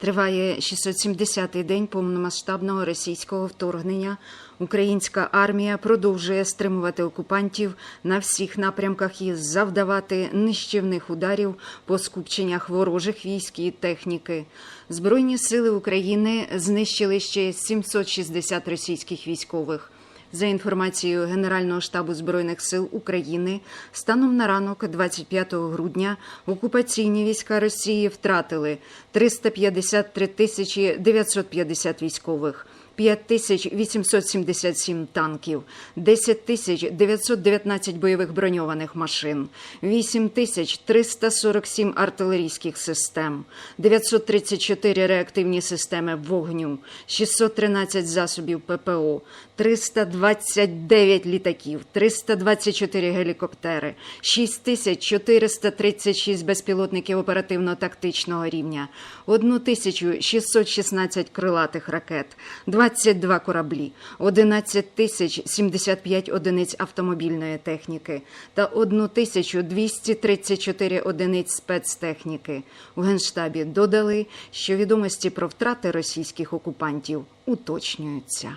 Триває 670-й день повномасштабного російського вторгнення. Українська армія продовжує стримувати окупантів на всіх напрямках і завдавати нищівних ударів по скупченнях ворожих військ і техніки. Збройні сили України знищили ще 760 російських військових. За інформацією Генерального штабу збройних сил України, станом на ранок, 25 грудня, окупаційні війська Росії втратили 353 тисячі 950 військових. 5877 танків, 10 тисяч 919 бойових броньованих машин, 8 347 артилерійських систем, 934 реактивні системи вогню, 613 засобів ППО, 329 літаків, 324 гелікоптери, 6436 безпілотників оперативно-тактичного рівня, 1616 крилатих ракет, 22 кораблі, 11 тисяч 75 одиниць автомобільної техніки та 1234 одиниць спецтехніки. У Генштабі додали, що відомості про втрати російських окупантів уточнюються.